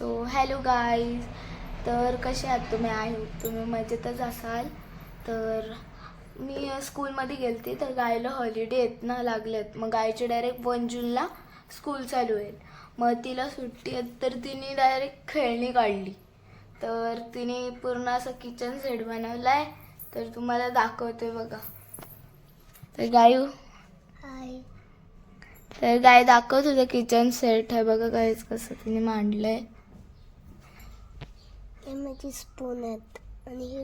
So hello guys तर कसे आहात तुम्ही? आय होप तुम्ही मजेतच असाल? तर मी स्कूलमध्ये गेलते तर गायला हॉलिडे आहेत ना लागलेत मग गायचे डायरेक्ट वन जूनला स्कूल चालू होईल. मग तिला सुट्टी आहेत तर तिने डायरेक्ट खेळणी काढली. तर तिने पूर्ण असं किचन सेट बनवला आहे तर तुम्हाला दाखवते बघा. तर गायू हाय तर गाय दाखव तुझं किचन सेट आहे बघा गायच कसं तिने मांडलंय. हे माझी स्पून आहेत. आणि हे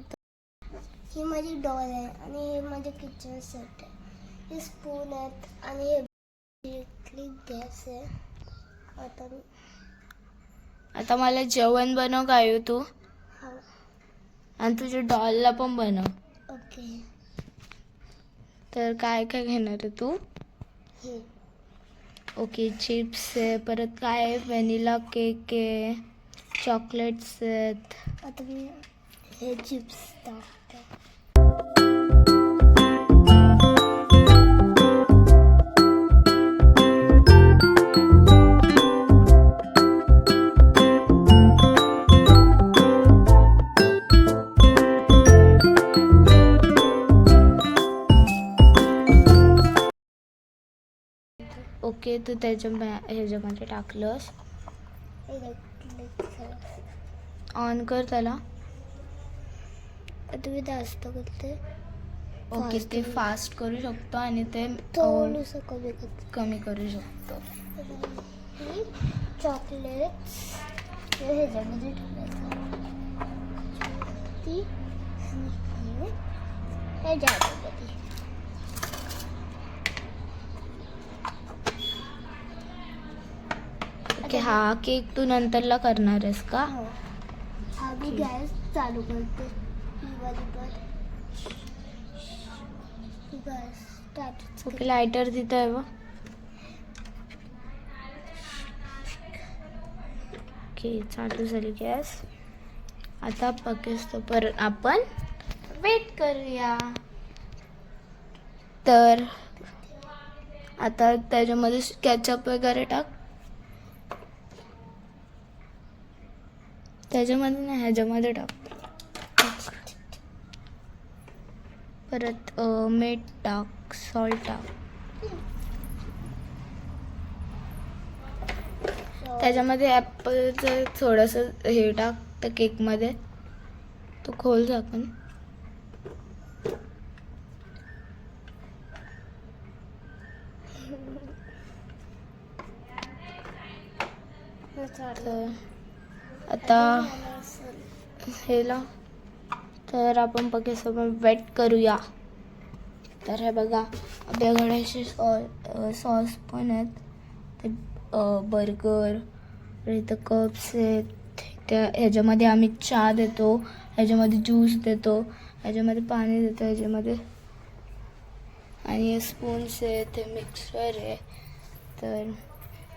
ही माझी डॉल आहे. आणि हे माझे किचन सेट आहे. हे स्पून आहेत. आणि हे गॅस आहे. आता आता मला जेवण बनव गायू तू. हा. आणि तुझ्या डॉलला पण बनव. ओके तर काय काय घेणार आहे तू? हे. ओके चिप्स आहे. परत काय आहे? व्हॅनिला केक आहे. चॉकलेट्स आहेत आता मी हे चिप्स टाकते ओके तू त्याच्या बॅ- ह्याच्यामध्ये टाकलंस इलेक्ट्रिक ऑन कर त्याला. मी जास्त करते. ओके ते. फास्ट करू शकतो आणि ते थोडंसं कमी कमी करू शकतो. चॉकलेट्स हे ह्याच्यामध्ये ठेवायचं. ती ह्याच्यामध्ये. ओके हा केक तू नंतरला करणार आहेस का? हो. हा मी गॅस चालू करते. ही वाली पण गॅस ओके लायटर तिथं आहे बघ. ओके चालू झाली गॅस. आता पकेस परत आपण वेट करूया. तर आता त्याच्यामध्ये कॅचअप वगैरे टाक. त्याच्यामध्ये नाही ह्याच्यामध्ये टाक. परत मीठ टाक सॉल्ट टाक. त्याच्यामध्ये ॲपलचं थोडंसं हे टाक त्या केकमध्ये तो खोल झाकण तर आता हेला. तर आपण बघेसोबत वेट करूया. तर हे बघा आपल्याकडे असे सॉ सॉस पण आहेत. ते बर्गर इथं कप्स आहेत. त्या ह्याच्यामध्ये आम्ही चहा देतो ह्याच्यामध्ये ज्यूस देतो ह्याच्यामध्ये पाणी देतो ह्याच्यामध्ये. आणि हे स्पून्स आहेत हे मिक्सर आहे. तर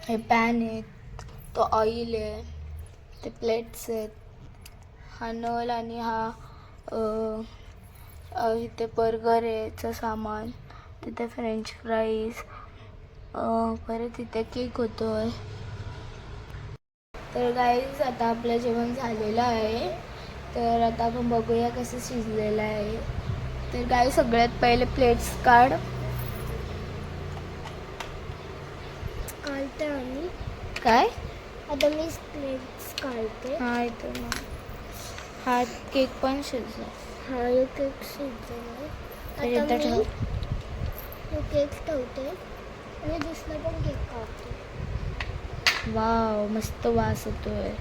हे पॅन आहे तो ऑइल आहे. ते प्लेट्स आहेत. हा नळ आणि हा इथे बर्गर आहे याचं सामान. तिथे फ्रेंच फ्राईज परत इथे केक होतो तर गाईज आता आपलं जेवण झालेलं आहे. तर आता आपण बघूया कसं शिजलेलं आहे. तर गाई सगळ्यात पहिले प्लेट्स काढ. काढते आणि काय? आता मी प्लेट्स काढते हा इथं मग. हा केक पण शिजला. हा हे केक इथं आता मी हे केक ठेवते. आणि दुसरा पण केक काढते. वाव मस्त वास येतोय.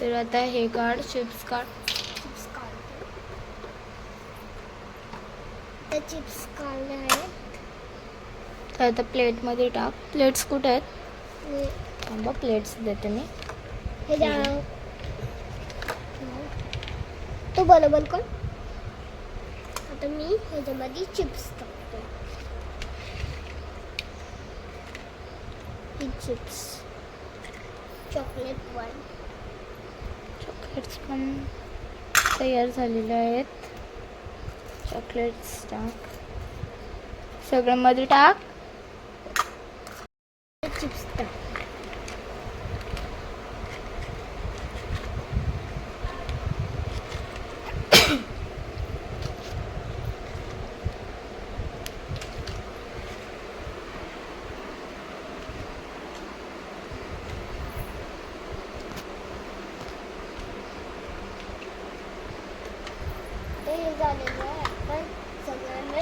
तर आता हे काढ चिप्स काढ. चिप्स काढले आहेत. तर आता प्लेटमध्ये टाक. प्लेट्स कुठे आहेत? थांबा प्लेट्स देते मी. हे तो बरोबर कर. आता मी ह्याच्यामध्ये चिप्स टाकते. ही चिप्स. Chocolate one. चॉकलेट्स पण तयार झालेले आहेत. चॉकलेट्स टाक सगळं मध्ये टाक. चिप्स टाक. हे झालेलं आहे. आपण सगळ्यांना.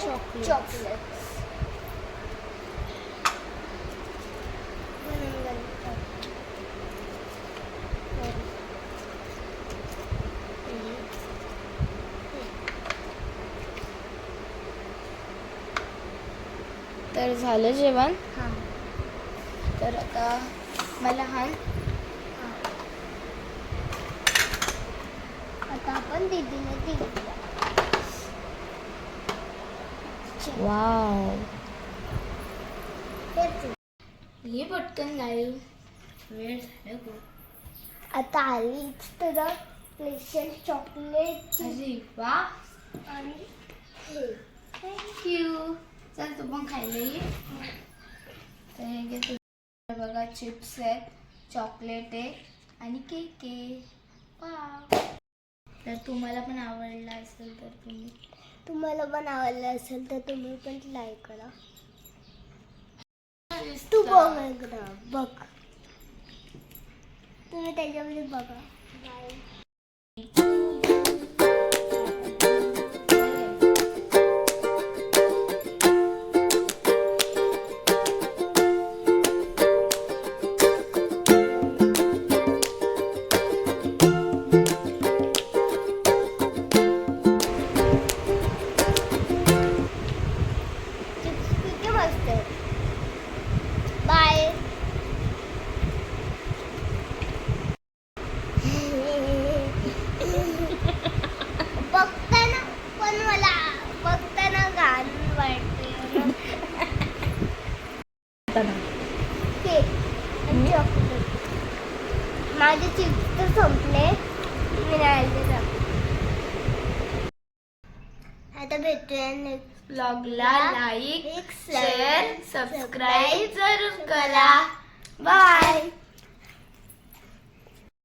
तर झालं जेवण? हां. तर आता मला हान आता आपण दीदीने दिली वाव हे पटकन लाईव्ह वेळ झाला आता आलीच तुझं स्पेशल चॉकलेट अरे वा. आणि हे. थँक्यू चल तू पण खायला ये. तर हे घे बघा चिप्स आहेत चॉकलेट आहे आणि केक आहे. तर तुम्हाला पण आवडला असेल तर तुम्ही तुम्हाला पण आवडलं असेल तर तुम्ही पण लाईक करा. तू बघ एकदा बघ. तुम्ही त्याच्यामध्ये बघा. बाय मी राहिले आता भेटूया नेक्स्ट ब्लॉगला लाईक शेअर सबस्क्राईब जरूर करा. बाय